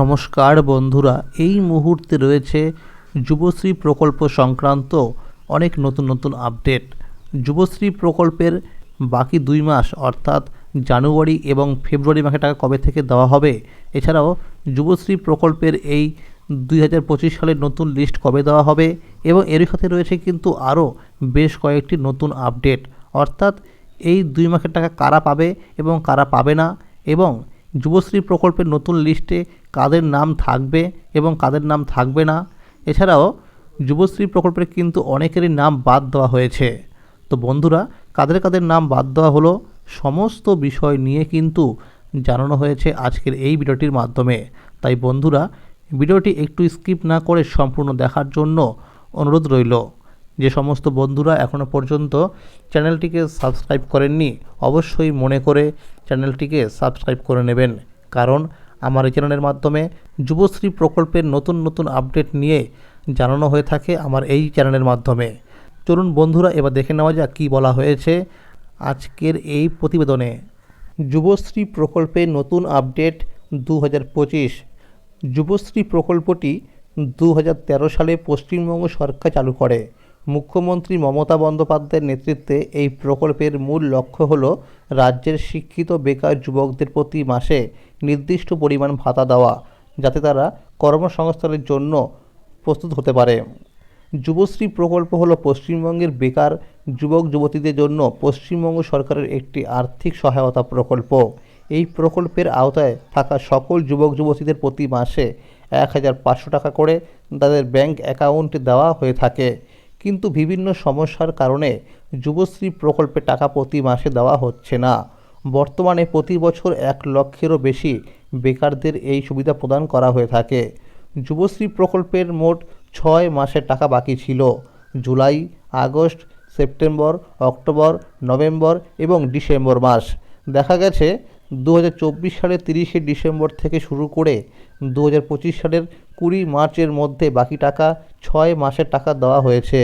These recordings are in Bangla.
নমস্কার বন্ধুরা, এই মুহূর্তে রয়েছে যুবশ্রী প্রকল্প সংক্রান্ত অনেক নতুন নতুন আপডেট যুবশ্রী প্রকল্পের বাকি দুই মাস, অর্থাৎ জানুয়ারি এবং ফেব্রুয়ারি মাসে টাকা কবে থেকে দেওয়া হবে, এছাড়াও যুবশ্রী প্রকল্পের এই দুই হাজার পঁচিশ সালের নতুন লিস্ট কবে দেওয়া হবে এবং এর সাথে রয়েছে কিন্তু আরও বেশ কয়েকটি নতুন আপডেট অর্থাৎ এই দুই মাসের টাকা কারা পাবে এবং কারা পাবে না এবং যুবশ্রী প্রকল্পের নতুন লিস্টে কাদের নাম থাকবে এবং কাদের নাম থাকবে না। এছাড়াও যুবশ্রী প্রকল্পের কিন্তু অনেকেরই নাম বাদ দেওয়া হয়েছে। তো বন্ধুরা, কাদের কাদের নাম বাদ দেওয়া হলো সমস্ত বিষয় নিয়ে কিন্তু জানানো হয়েছে আজকের এই ভিডিওটির মাধ্যমে। তাই বন্ধুরা, ভিডিওটি একটু স্কিপ না করে সম্পূর্ণ দেখার জন্য অনুরোধ রইল। যে সমস্ত বন্ধুরা এখনও পর্যন্ত চ্যানেলটিকে সাবস্ক্রাইব করেননি, অবশ্যই মনে করে চ্যানেলটিকে সাবস্ক্রাইব করে নেবেন। কারণ আমার এই চ্যানেলের মাধ্যমে যুবশ্রী প্রকল্পের নতুন নতুন আপডেট নিয়ে জানানো হয়ে থাকে আমার এই চ্যানেলের মাধ্যমে। চলুন বন্ধুরা, এবার দেখে নেওয়া যাক কী বলা হয়েছে আজকের এই প্রতিবেদনে। যুবশ্রী প্রকল্পের নতুন আপডেট দু হাজার পঁচিশ। যুবশ্রী প্রকল্পটি দু হাজার তেরো সালে পশ্চিমবঙ্গ সরকার চালু করে। মুখ্যমন্ত্রী মমতা বন্দ্যোপাধ্যায়ের নেতৃত্বে এই প্রকল্পের মূল লক্ষ্য হল রাজ্যের শিক্ষিত বেকার যুবকদের প্রতি মাসে নির্দিষ্ট পরিমাণ ভাতা দেওয়া যাতে তারা কর্মসংস্থানের জন্য প্রস্তুত হতে পারে। যুবশ্রী প্রকল্প হলো পশ্চিমবঙ্গের বেকার যুবক যুবতীদের জন্য পশ্চিমবঙ্গ সরকারের একটি আর্থিক সহায়তা প্রকল্প। এই প্রকল্পের আওতায় থাকা সকল যুবক যুবতীদের প্রতি মাসে এক হাজার পাঁচশো টাকা করে তাদের ব্যাংক অ্যাকাউন্টে দেওয়া হয়ে থাকে। কিন্তু বিভিন্ন সমস্যার কারণে যুবশ্রী প্রকল্পে টাকা প্রতি মাসে দেওয়া হচ্ছে না। বর্তমানে প্রতি বছর এক লক্ষেরও বেশি বেকারদের এই সুবিধা প্রদান করা হয়ে থাকে। যুবশ্রী প্রকল্পের মোট ছয় মাসের টাকা বাকি ছিল। July, August, September, October, November এবং ডিসেম্বর মাস। দেখা গেছে দু হাজার চব্বিশ সালের তিরিশে ডিসেম্বর থেকে শুরু করে দু হাজার পঁচিশ সালের কুড়ি মার্চের মধ্যে বাকি টাকা ছয় মাসের টাকা দেওয়া হয়েছে।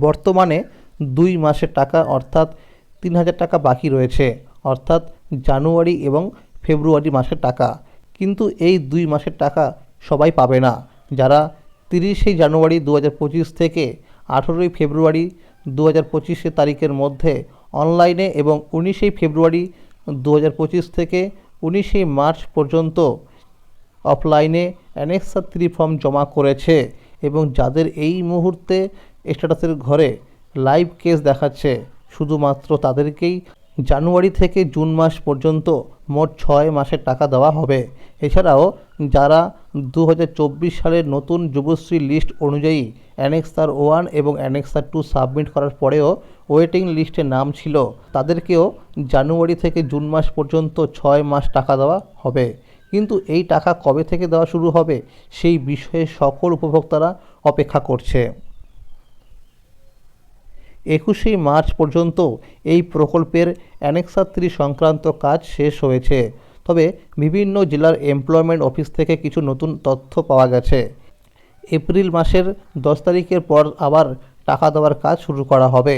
বর্তমানে দুই মাসের টাকা অর্থাৎ তিন হাজার টাকা বাকি রয়েছে, অর্থাৎ জানুয়ারি এবং ফেব্রুয়ারি মাসের টাকা। কিন্তু এই দুই মাসের টাকা সবাই পাবে না। যারা তিরিশে জানুয়ারি দু হাজার পঁচিশ থেকে আঠেরোই ফেব্রুয়ারি দু হাজার পঁচিশে তারিখের মধ্যে অনলাইনে এবং উনিশেই ফেব্রুয়ারি দু হাজার পঁচিশ থেকে উনিশে মার্চ পর্যন্ত অফলাইনে অ্যানেক্সার থ্রি ফর্ম জমা করেছে এবং যাদের এই মুহূর্তে স্ট্যাটাসের ঘরে লাইভ কেস দেখাচ্ছে। শুধুমাত্র তাদেরকেই জানুয়ারি থেকে জুন মাস পর্যন্ত মোট ছয় মাসের টাকা দেওয়া হবে। এছাড়াও যারা দু হাজার চব্বিশ সালের নতুন যুবশ্রী লিস্ট অনুযায়ী অ্যানেক্সার ওয়ান এবং অ্যানেক্সার টু সাবমিট করার পরেও ওয়েটিং লিস্টে নাম ছিল, তাদেরকেও জানুয়ারি থেকে জুন মাস পর্যন্ত ছয় মাস টাকা দেওয়া হবে। কিন্তু এই টাকা কবে থেকে দেওয়া শুরু হবে সেই বিষয়ে সকল উপভোক্তারা অপেক্ষা করছে। একুশে মার্চ পর্যন্ত এই প্রকল্পের অ্যানেক্সাত্রী সংক্রান্ত কাজ শেষ হয়েছে। তবে বিভিন্ন জেলার এমপ্লয়মেন্ট অফিস থেকে কিছু নতুন তথ্য পাওয়া গেছে। এপ্রিল মাসের দশ তারিখের পর আবার টাকা দেওয়ার কাজ শুরু করা হবে।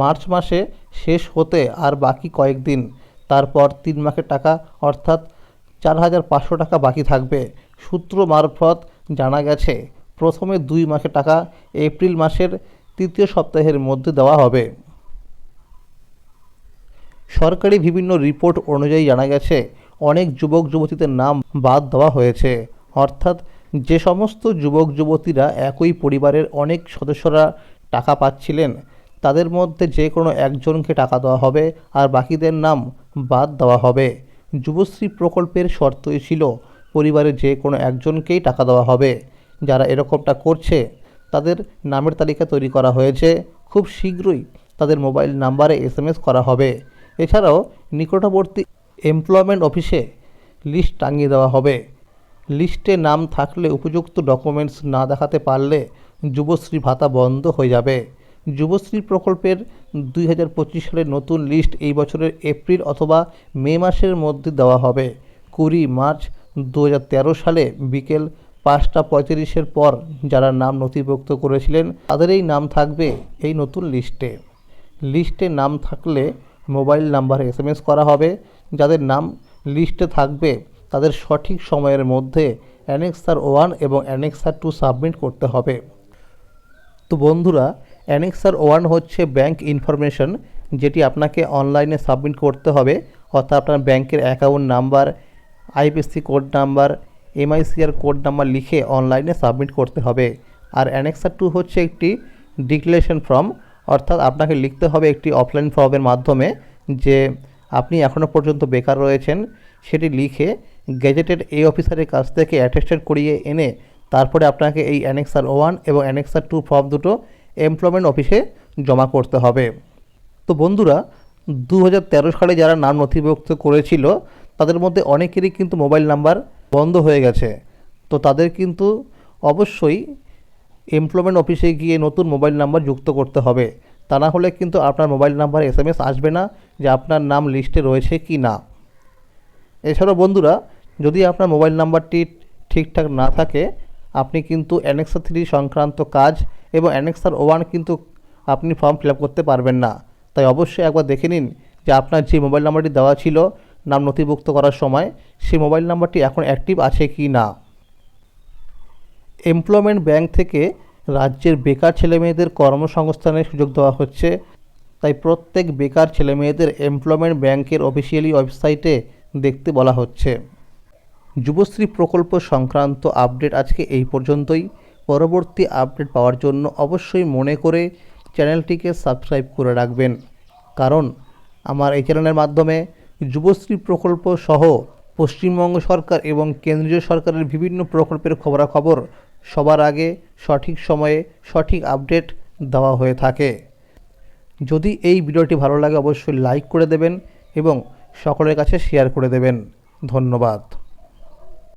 মার্চ মাসে শেষ হতে আর বাকি কয়েকদিন তারপর তিন মাসের টাকা, অর্থাৎ চার হাজার পাঁচশো টাকা বাকি থাকবে। সূত্র মারফত জানা গেছে, প্রথমে দুই মাসের টাকা এপ্রিল মাসের তৃতীয় সপ্তাহের মধ্যে দেওয়া হবে। সরকারি বিভিন্ন রিপোর্ট অনুযায়ী জানা গেছে, অনেক যুবক যুবতীদের নাম বাদ দেওয়া হয়েছে। অর্থাৎ যে সমস্ত যুবক যুবতীরা একই পরিবারের অনেক সদস্যরা টাকা পাচ্ছিলেন, তাদের মধ্যে যে কোনো একজনকে টাকা দেওয়া হবে আর বাকিদের নাম বাদ দেওয়া হবে। যুবশ্রী প্রকল্পের শর্তই ছিল, পরিবারের যে কোনো একজনকেই টাকা দেওয়া হবে। যারা এরকমটা করছে তাদের নামের তালিকা তৈরি করা হয়েছে। খুব শীঘ্রই তাদের মোবাইল নাম্বারে এসএমএস করা হবে। এছাড়াও নিকটবর্তী এমপ্লয়মেন্ট অফিসে লিস্ট টাঙিয়ে দেওয়া হবে। লিস্টে নাম থাকলে উপযুক্ত ডকুমেন্টস না দেখাতে পারলে যুবশ্রী ভাতা বন্ধ হয়ে যাবে। যুবশ্রী প্রকল্পের দুই হাজার পঁচিশ সালের নতুন লিস্ট এই বছরের এপ্রিল অথবা মে মাসের মধ্যে দেওয়া হবে। কুড়ি মার্চ দু হাজার তেরো সালে বিকেল পাঁচটা পঁয়ত্রিশের পর যারা নাম নথিভুক্ত করেছিলেন তাদের এই নাম থাকবে এই নতুন লিস্টে। লিস্টে নাম থাকলে মোবাইল নাম্বারে এসএমএস করা হবে। যাদের নাম লিস্টে থাকবে, তাদের সঠিক সময়ের মধ্যে অ্যানেক্সার ওয়ান এবং অ্যানেক্সার টু সাবমিট করতে হবে। তো বন্ধুরা, অ্যানেক্সার ওয়ান হচ্ছে ব্যাংক ইনফরমেশন, যেটি আপনাকে অনলাইনে সাবমিট করতে হবে। অর্থাৎ আপনার ব্যাংকের account number IFSC code number MICR code number লিখে অনলাইনে সাবমিট করতে হবে। আর অ্যানেক্সার টু হচ্ছে একটি ডিক্লারেশন ফর্ম, অর্থাৎ আপনাকে লিখতে হবে একটি অফলাইন ফর্মের মাধ্যমে যে আপনি এখনও পর্যন্ত বেকার রয়েছেন, সেটি লিখে গেজেটেড এই অফিসারের কাছ থেকে অ্যাটেস্টেড করিয়ে এনে তারপরে আপনাকে এই অ্যানেক্সার ওয়ান এবং অ্যানেক্সার টু ফর্ম দুটো এমপ্লয়মেন্ট অফিসে জমা করতে হবে। তো বন্ধুরা দু হাজার তেরো সালে যারা নাম নথিভুক্ত করেছিল, তাদের মধ্যে অনেকেরই কিন্তু মোবাইল নাম্বার বন্ধ হয়ে গেছে। তো তাদের কিন্তু অবশ্যই এমপ্লয়মেন্ট অফিসে গিয়ে নতুন মোবাইল নাম্বার যুক্ত করতে হবে। তা না হলে কিন্তু আপনার মোবাইল নাম্বার এস আসবে না যে আপনার নাম লিস্টে রয়েছে কি না। এছাড়াও বন্ধুরা, যদি আপনার মোবাইল নাম্বারটি ঠিকঠাক না থাকে, আপনি কিন্তু অ্যানেক্সার থ্রি সংক্রান্ত কাজ এবং অ্যানেক্সার ওয়ান কিন্তু আপনি ফর্ম ফিল করতে পারবেন না। তাই অবশ্যই একবার দেখে নিন যে আপনার যে মোবাইল নাম্বারটি দেওয়া ছিল নাম নথিভুক্ত করার সময় সেই মোবাইল নাম্বারটি এখন অ্যাক্টিভ আছে কি না? এমপ্লয়মেন্ট ব্যাংক থেকে রাজ্যের বেকার ছেলেমেয়েদের কর্মসংস্থানের সুযোগ দেওয়া হচ্ছে। তাই প্রত্যেক বেকার ছেলেমেয়েদের এমপ্লয়মেন্ট ব্যাংকের অফিসিয়ালি ওয়েবসাইটে দেখতে বলা হচ্ছে। যুবশ্রী প্রকল্প সংক্রান্ত আপডেট আজকে এই পর্যন্তই। পরবর্তী আপডেট পাওয়ার জন্য অবশ্যই মনে করে চ্যানেলটিকে সাবস্ক্রাইব করে রাখবেন। কারণ আমার এই চ্যানেলের মাধ্যমে যুবশ্রী প্রকল্প সহ পশ্চিমবঙ্গ সরকার এবং কেন্দ্রীয় সরকারের বিভিন্ন প্রকল্পের খবরাখবর সবার আগে সঠিক সময়ে সঠিক আপডেট দেওয়া হয়ে থাকে। যদি এই ভিডিওটি ভালো লাগে, অবশ্যই লাইক করে দেবেন এবং সকলের কাছে শেয়ার করে দেবেন। ধন্যবাদ।